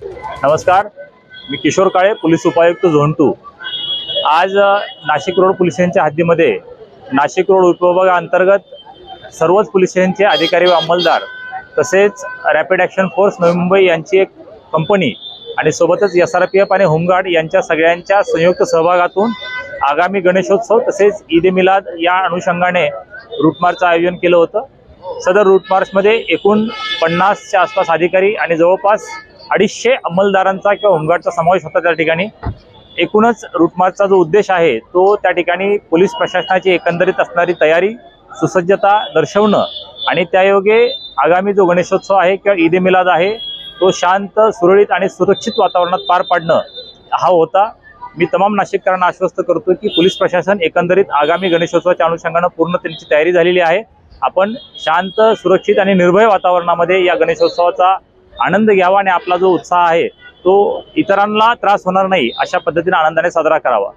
नमस्कार मी किशोर काळे पोलीस उपायुक्त झोन टू. आज नाशिक रोड पोलीस स्टेशनच्या हद्दीमध्ये नाशिक रोड उपविभागाअंतर्गत सर्वच पोलीस स्टेशनचे अधिकारी व अंमलदार तसेच rapid action force Navi Mumbai यांची एक कंपनी आणि सोबतच एस आर पी एफ आणि होमगार्ड यांच्या सगळ्यांच्या संयुक्त सहभागातून आगामी गणेशोत्सव तसेच ईद मिलाद या अनुषंगाने रूटमार्चचं आयोजन केलं होतं. सदर रूटमार्चमध्ये एकूण पन्नासच्या आसपास अधिकारी आणि जवळपास अडीचशे अंमलदारांचा किंवा होमगार्डचा समावेश होता त्या ठिकाणी. एकूणच रूटमार्चचा जो उद्देश आहे तो त्या ठिकाणी पोलीस प्रशासनाची एकंदरीत असणारी तयारी सुसज्जता दर्शवणं आणि त्यायोगे आगामी जो गणेशोत्सव आहे किंवा ईद ए मिलाद आहे तो शांत सुरळीत आणि सुरक्षित वातावरणात पार पाडणं हा होता. मी तमाम नाशिककरांना आश्वस्त करतो की पोलीस प्रशासन एकंदरीत आगामी गणेशोत्सवाच्या अनुषंगानं पूर्ण त्यांची तयारी झालेली आहे. आपण शांत सुरक्षित आणि निर्भय वातावरणामध्ये या गणेशोत्सवाचा आनंद घ्यावा आणि आपला जो उत्साह आहे तो इतरांना त्रास होणार नाही अशा पद्धतीने आनंदाने साजरा करावा.